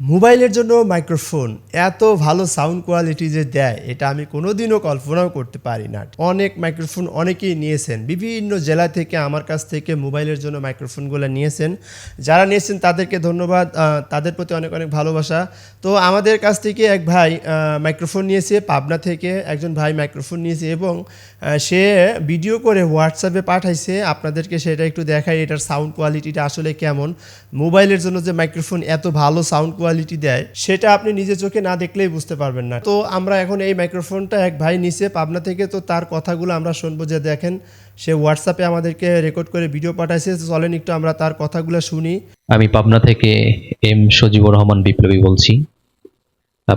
মোবাইলের জন্য মাইক্রোফোন এত ভালো সাউন্ড কোয়ালিটি যে দেয়, এটা আমি কোনোদিনও কল্পনাও করতে পারি না। অনেক মাইক্রোফোন অনেকেই নিয়েছেন, বিভিন্ন জেলা থেকে আমার কাছ থেকে মোবাইলের জন্য মাইক্রোফোনগুলো নিয়েছেন। যারা নিয়েছেন তাদেরকে ধন্যবাদ তাদের প্রতি অনেক অনেক ভালোবাসা। তো আমাদের কাছ থেকে এক ভাই মাইক্রোফোন নিয়েছে, পাবনা থেকে একজন ভাই মাইক্রোফোন নিয়েছে এবং সে ভিডিও করে হোয়াটসঅ্যাপে পাঠাইছে। আপনাদেরকে সেটা একটু দেখাই, এটার সাউন্ড কোয়ালিটিটা আসলে কেমন? মোবাইলের জন্য যে মাইক্রোফোন এত ভালো সাউন্ড কোয়ালিটি দেয়, সেটা আপনি নিজে চোখে না দেখলেই বুঝতে পারবেন না। তো আমরা এখন এই মাইক্রোফোনটা এক ভাই নিচে পাবনা থেকে, তো তার কথাগুলো আমরা শুনব যে দেখেন, সে হোয়াটসঅ্যাপে আমাদেরকে রেকর্ড করে ভিডিও পাঠাইছে। চলেন একটু আমরা তার কথাগুলো শুনি। আমি পাবনা থেকে এম সজিবুর রহমান বিপ্লবী বলছি।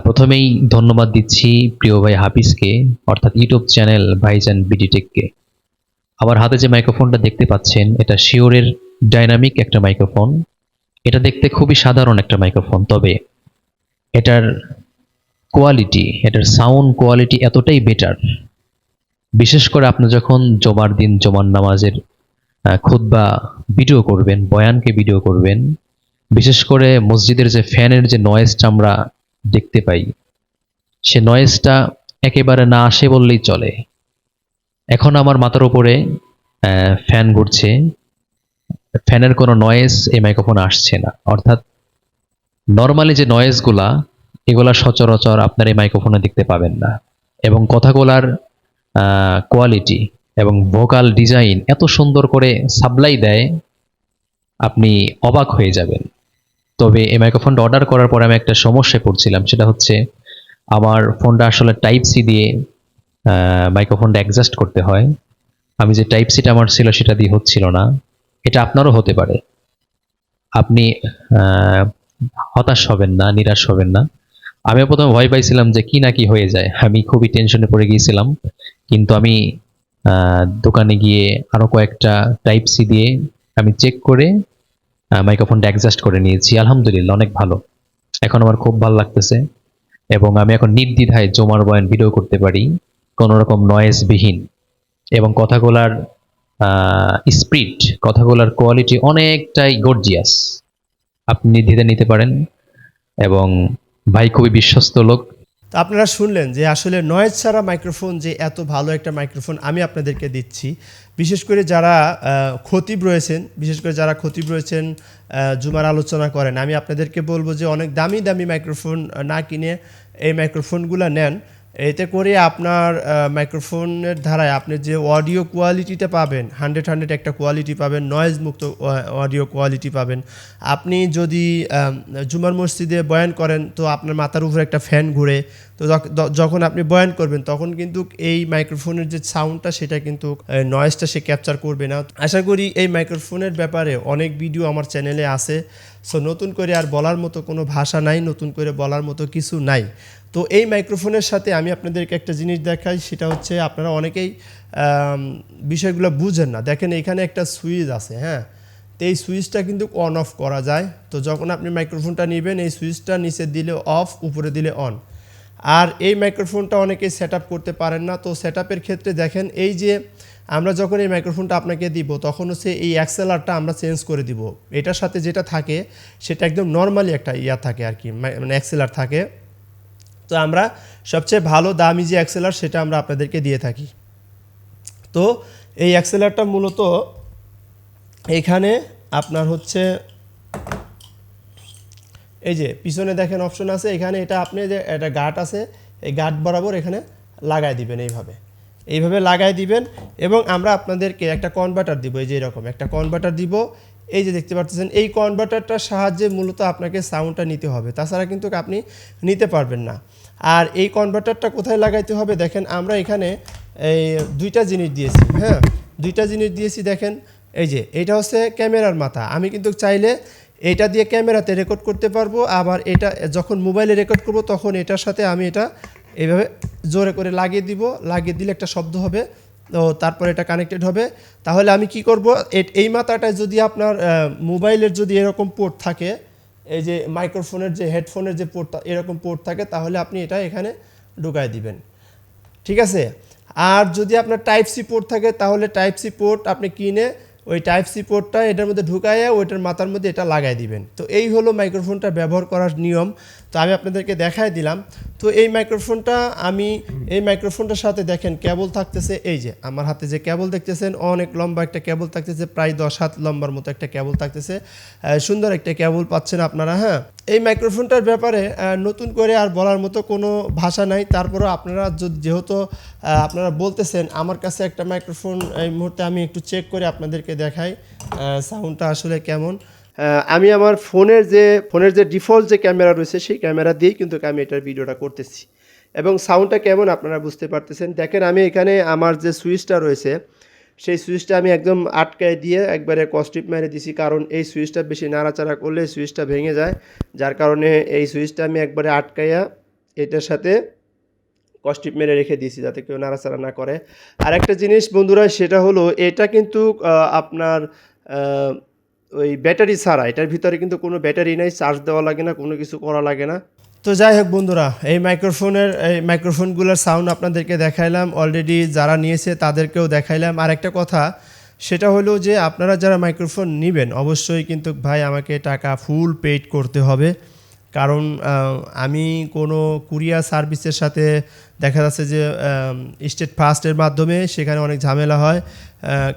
প্রথমেই ধন্যবাদ দিচ্ছি প্রিয় ভাই হাফিজকে, অর্থাৎ ইউটিউব চ্যানেল ভাইজান বিডিটেককে আমার হাতে যে মাইক্রোফোনটা দেখতে পাচ্ছেন, এটা শিওরের ডাইনামিক একটা মাইক্রোফোন এটা দেখতে খুবই সাধারণ একটা মাইক্রোফোন তবে এটার কোয়ালিটি এটার সাউন্ড কোয়ালিটি এতটাই বেটার বিশেষ করে আপনি যখন জমার দিন, জমার নামাজের খুদ্া ভিডিও করবেন, বয়ানকে ভিডিও করবেন, বিশেষ করে মসজিদের যে ফ্যানের যে নয়েজটা আমরা দেখতে পাই, সে নয়েজটা একেবারে না আসে বললেই চলে। এখন আমার মাথার উপরে ফ্যান ঘুরছে। ফ্যানের কোনো নয়েজ এই মাইক্রোফোন আসছে না। অর্থাৎ নর্মালি যে নয়েজগুলা এগুলা সচরাচর আপনার এই মাইক্রোফোনে দেখতে পাবেন না। এবং কথাগুলার কোয়ালিটি এবং ভোকাল ডিজাইন এত সুন্দর করে সাপ্লাই দেয়, আপনি অবাক হয়ে যাবেন। তবে এই মাইক্রোফোনটা অর্ডার করার পরে আমি একটা সমস্যায় পড়ছিলাম, সেটা হচ্ছে আমার ফোনটা আসলে টাইপ সি দিয়ে মাইক্রোফোনটা অ্যাডজাস্ট করতে হয়। আমি যে টাইপ সিটা আমার ছিল, সেটা দিয়ে হচ্ছিল না। এটা আপনারও হতে পারে। আপনি হতাশ হবেন না, নিরাশ হবেন না। আমিও প্রথমে ভয় পাইছিলাম যে কি না কি হয়ে যায়। আমি খুবই টেনশনে পড়ে গিয়েছিলাম। কিন্তু আমি দোকানে গিয়ে আরও কয়েকটা টাইপ সি দিয়ে আমি চেক করে মাইক্রোফোনটা অ্যাডজাস্ট করে নিয়েছি। আলহামদুলিল্লাহ, অনেক ভালো। এখন আমার খুব ভালো লাগতেছে। এবং আমি এখন নির্দ্বিধায় জমার বয়ান ভিডিও করতে পারি। কোনো রকম নয়েজ বিহীন এবং কথাগুলার স্পিড কথাগুলার কোয়ালিটি অনেকটাই গর্জিয়াস আপনি নির্দ্বিধায় নিতে পারেন এবং ভাই খুবই বিশ্বস্ত লোক। আপনারা শুনলেন যে আসলে নয়েজ ছাড়া মাইক্রোফোন যে এত ভালো একটা মাইক্রোফোন আমি আপনাদেরকে দিচ্ছি। বিশেষ করে যারা খতিব রয়েছেন, বিশেষ করে যারা খতিব রয়েছেন জুমার আলোচনা করেন, আমি আপনাদেরকে বলব যে অনেক দামি দামি মাইক্রোফোন না কিনে এই মাইক্রোফোনগুলো নেন। এতে করে আপনার মাইক্রোফোনের ধারায় আপনি যে অডিও কোয়ালিটিটা পাবেন হান্ড্রেড হান্ড্রেড একটা কোয়ালিটি পাবেন নয়েজ মুক্ত অডিও কোয়ালিটি পাবেন। আপনি যদি জুমার মসজিদে বয়ান করেন, তো আপনার মাথার উপরে একটা ফ্যান ঘুরে তো যখ- যখন আপনি বয়ান করবেন, তখন কিন্তু এই মাইক্রোফোনের যে সাউন্ডটা সেটা কিন্তু নয়েজটা সে ক্যাপচার করবে না। আশা করি এই মাইক্রোফোনের ব্যাপারে অনেক ভিডিও আমার চ্যানেলে আছে। সো নতুন করে আর বলার মতো কোনো ভাষা নাই, নতুন করে বলার মতো কিছু নাই। তো এই মাইক্রোফোনের সাথে আমি আপনাদেরকে একটা জিনিস দেখাই, সেটা হচ্ছে আপনারা অনেকেই বিষয়গুলো বুঝেন না। দেখেন, এখানে একটা সুইচ আছে হ্যাঁ? তো এই সুইচটা কিন্তু অন অফ করা যায়। তো যখন আপনি মাইক্রোফোনটা নেবেন, এই সুইচটা নিচে দিলে অফ উপরে দিলে অন আর এই মাইক্রোফোনটা অনেকেই সেট করতে পারেন না। তো সেট ক্ষেত্রে দেখেন, এই যে আমরা যখন এই মাইক্রোফোনটা আপনাকে দিব, তখন হচ্ছে এই অ্যাক্সেলারটা আমরা চেঞ্জ করে দিব। এটার সাথে যেটা থাকে, সেটা একদম নর্মালি একটা ইয়া থাকে আর কি মানে অ্যাক্সেলার থাকে। তো আমরা সবচেয়ে ভালো দামি যে অ্যাক্সেলার সেটা আমরা আপনাদেরকে দিয়ে থাকি। তো এই অ্যাক্সেলারটা মূলত এখানে আপনার হচ্ছে এই যে পিছনে দেখেন অপশন আছে, এখানে এটা আপনি যে একটা গার্ড আছে, এই গার্ড বরাবর এখানে লাগাই দিবেন এইভাবে। এইভাবে লাগাই দিবেন এবং আমরা আপনাদেরকে একটা কনভার্টার দিব, এই যে এরকম একটা কনভার্টার দিব। এই যে দেখতে পাচ্ছেন, এই কনভার্টারটার সাহায্যে মূলত আপনাকে সাউন্ডটা নিতে হবে। তাছাড়া কিন্তু আপনি নিতে পারবেন না। আর এই কনভার্টারটা কোথায় লাগাইতে হবে? দেখেন আমরা এখানে এই দুইটা জিনিস দিয়েছি হ্যাঁ? দুইটা জিনিস দিয়েছি, দেখেন এই যে, এটা হচ্ছে ক্যামেরার মাথা। আমি কিন্তু চাইলে এটা দিয়ে ক্যামেরাতে রেকর্ড করতে পারব, আবার এটা যখন মোবাইলে রেকর্ড করব তখন এটার সাথে আমি এটা এইভাবে জোরে করে লাগিয়ে দিব, লাগিয়ে দিলে একটা শব্দ হবে, তো তারপর এটা কানেক্টেড হবে। তাহলে আমি কি করব এই মাথাটায় যদি আপনার মোবাইলের যদি এরকম পোর্ট থাকে, এই যে মাইক্রোফোনের যে হেডফোনের যে পোর্ট এরকম পোর্ট থাকে, তাহলে আপনি এটা এখানে ঢুকায় দিবেন। ঠিক আছে? আর যদি আপনার টাইপ সি পোর্ট থাকে, তাহলে টাইপ সি পোর্ট আপনি কিনে ওই টাইপ সি পোর্টটা এটার মধ্যে ঢুকাইয়া ওইটার মাথার মধ্যে এটা লাগাই দিবেন। তো এই হলো মাইক্রোফোনটা ব্যবহার করার নিয়ম। তো আমি আপনাদেরকে দেখাই দিলাম। তো এই মাইক্রোফোনটা আমি, এই মাইক্রোফোনটার সাথে দেখেন কেবল থাকতেছে, এই যে আমার হাতে যে কেবল দেখতেছেন, অনেক লম্বা একটা কেবল থাকতেছে, প্রায় দশ হাত লম্বার মতো একটা কেবল থাকতেছে। সুন্দর একটা কেবল পাচ্ছেন আপনারা হ্যাঁ? এই মাইক্রোফোনটার ব্যাপারে নতুন করে আর বলার মতো কোনো ভাষা নাই। তারপরেও আপনারা যেহেতু আপনারা বলতেছেন, আমার কাছে একটা মাইক্রোফোন এই মুহূর্তে আমি একটু চেক করে আপনাদেরকে দেখাই সাউন্ডটা আসলে কেমন। আমি আমার ফোনের যে ফোনের যে ডিফল্ট যে ক্যামেরা রয়েছে, সেই ক্যামেরা দিয়েই কিন্তু আমি এটার ভিডিওটা করতেছি। এবং সাউন্ডটা কেমন আপনারা বুঝতে পারতেছেন। দেখেন, আমি এখানে আমার যে সুইচটা রয়েছে, সেই সুইচটা আমি একদম আটকায় দিয়ে একবারে কস্টিপ মেরে দিছি। কারণ এই সুইচটা বেশি নাড়াচাড়া করলে সুইচটা ভেঙে যায়। যার কারণে এই সুইচটা আমি একবারে আটকাইয়া এটার সাথে কস্টিপ মেরে রেখে দিয়েছি, যাতে কেউ নাড়াচাড়া না করে। আর একটা জিনিস বন্ধুরা, সেটা হলো, এটা কিন্তু আপনার ওই ব্যাটারি ছাড়া, এটার ভিতরে কিন্তু কোনো ব্যাটারি নাই চার্জ দেওয়া লাগে না, কোনো কিছু করা লাগে না। তো যাই হোক বন্ধুরা, এই মাইক্রোফোনের এই মাইক্রোফোনগুলোর সাউন্ড আপনাদেরকে দেখাইলাম অলরেডি যারা নিয়েছে তাদেরকেও দেখাইলাম। আর একটা কথা, সেটা হলো যে আপনারা যারা মাইক্রোফোন নেবেন, অবশ্যই কিন্তু ভাই আমাকে টাকা ফুল পেইড করতে হবে। কারণ আমি কোনো কুরিয়ার সার্ভিসের সাথে দেখা যাচ্ছে যে স্টেট ফার্স্টের মাধ্যমে সেখানে অনেক ঝামেলা হয়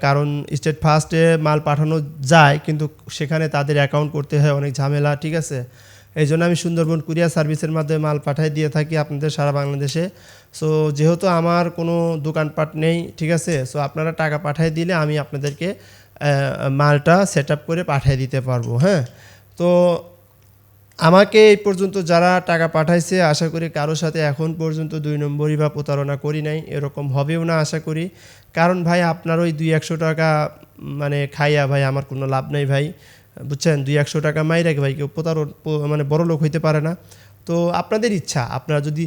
কারণ স্টেট ফার্স্টে মাল পাঠানো যায়, কিন্তু সেখানে তাদের অ্যাকাউন্ট করতে হয় অনেক ঝামেলা, ঠিক আছে? এই জন্য আমি সুন্দরবন কুরিয়ার সার্ভিসের মাধ্যমে মাল পাঠাই দিয়ে থাকি আপনাদের সারা বাংলাদেশে। সো যেহেতু আমার কোনো দোকানপাট নেই, ঠিক আছে? সো আপনারা টাকা পাঠিয়ে দিলে আমি আপনাদেরকে মালটা সেট করে পাঠিয়ে দিতে পারব হ্যাঁ? তো আমাকে এই পর্যন্ত যারা টাকা পাঠাইছে, আশা করি কারও সাথে এখন পর্যন্ত দুই নম্বরই বা প্রতারণা করি নাই, এরকম হবেও না আশা করি। কারণ ভাই, আপনার ওই দুই একশো টাকা মানে খাইয়া ভাই, আমার কোনো লাভ নেই ভাই। বুঝছেন? দুই একশো টাকা মাই রাখে ভাই, কেউ প্রতারণ মানে বড় লোক হইতে পারে না। তো আপনাদের ইচ্ছা, আপনারা যদি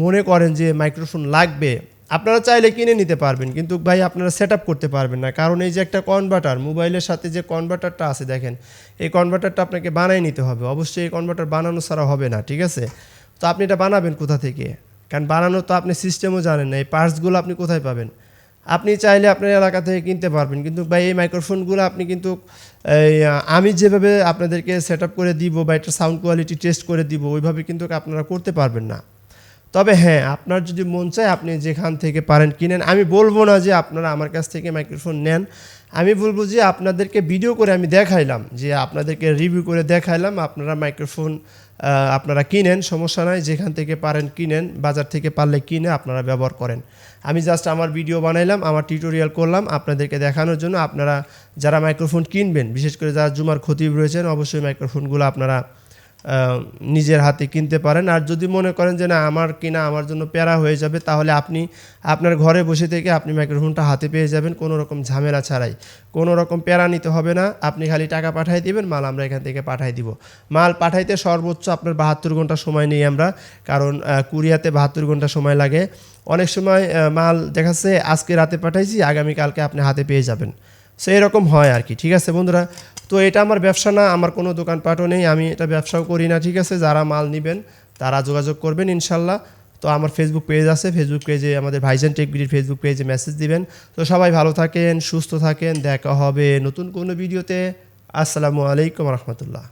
মনে করেন যে মাইক্রোফোন লাগবে আপনারা চাইলে কিনে নিতে পারবেন, কিন্তু ভাই আপনারা সেট করতে পারবেন না। কারণ এই যে একটা কনভার্টার মোবাইলের সাথে যে কনভার্টারটা আছে, দেখেন, এই কনভার্টারটা আপনাকে বানাই নিতে হবে। অবশ্যই এই কনভার্টার বানানো ছাড়া হবে না, ঠিক আছে? তো আপনি এটা বানাবেন কোথা থেকে? কারণ বানানো তো আপনি সিস্টেমও জানেন না, এই পার্টসগুলো আপনি কোথায় পাবেন? আপনি চাইলে আপনার এলাকা থেকে কিনতে পারবেন, কিন্তু ভাই এই মাইক্রোফোনগুলো আপনি কিন্তু আমি যেভাবে আপনাদেরকে সেট করে দিব বা একটা সাউন্ড কোয়ালিটি টেস্ট করে দিব, ওইভাবে কিন্তু আপনারা করতে পারবেন না। তবে হ্যাঁ আপনার যদি মন চায় আপনি যেখান থেকে পারেন কিনেন। আমি বলব না যে আপনারা আমার কাছ থেকে মাইক্রোফোন নেন। আমি বলব যে আপনাদেরকে ভিডিও করে আমি দেখাইলাম, যে আপনাদেরকে রিভিউ করে দেখাইলাম, আপনারা মাইক্রোফোন আপনারা কিনেন, সমস্যা নাই, যেখান থেকে পারেন কিনেন, বাজার থেকে পারলে কিনে আপনারা ব্যবহার করেন। আমি জাস্ট আমার ভিডিও বানাইলাম, আমার টিউটোরিয়াল করলাম আপনাদেরকে দেখানোর জন্য। আপনারা যারা মাইক্রোফোন কিনবেন, বিশেষ করে যারা জুমার খতিব রয়েছেন, অবশ্যই মাইক্রোফোনগুলো আপনারা নিজের হাতে কিনতে পারেন। আর যদি মনে করেন যে না, আমার কিনা আমার জন্য প্যারা হয়ে যাবে, তাহলে আপনি আপনার ঘরে বসে থেকে আপনি মাইক্রোফোনটা হাতে পেয়ে যাবেন। কোনো রকম ঝামেলা ছাড়াই। কোনো রকম প্যারা নিতে হবে না। আপনি খালি টাকা পাঠিয়ে দিবেন, মাল আমরা এখান থেকে পাঠিয়ে দিব। মাল পাঠাইতে সর্বোচ্চ আপনার বাহাত্তর ঘণ্টা সময় নেই আমরা, কারণ কুরিয়াতে বাহাত্তর ঘণ্টা সময় লাগে। অনেক সময় মাল দেখাচ্ছে, আজকে রাতে পাঠাইছি, আগামীকালকে আপনি হাতে পেয়ে যাবেন। সো এরকম হয় আর কি, ঠিক আছে বন্ধুরা? তো এটা আমার ব্যবসা না, আমার কোনো দোকানপাটও নেই, আমি এটা ব্যবসাও করি না, ঠিক আছে? যারা মাল নেবেন, তারা যোগাযোগ করবেন ইনশাল্লাহ। তো আমার ফেসবুক পেজ আছে ফেসবুক পেজে আমাদের ভাইজান টেকবিডির ফেসবুক পেজে মেসেজ দিবেন। তো সবাই ভালো থাকেন, সুস্থ থাকেন, দেখা হবে নতুন কোনো ভিডিওতে আসসালামু আলাইকুম রহমতুল্লাহ।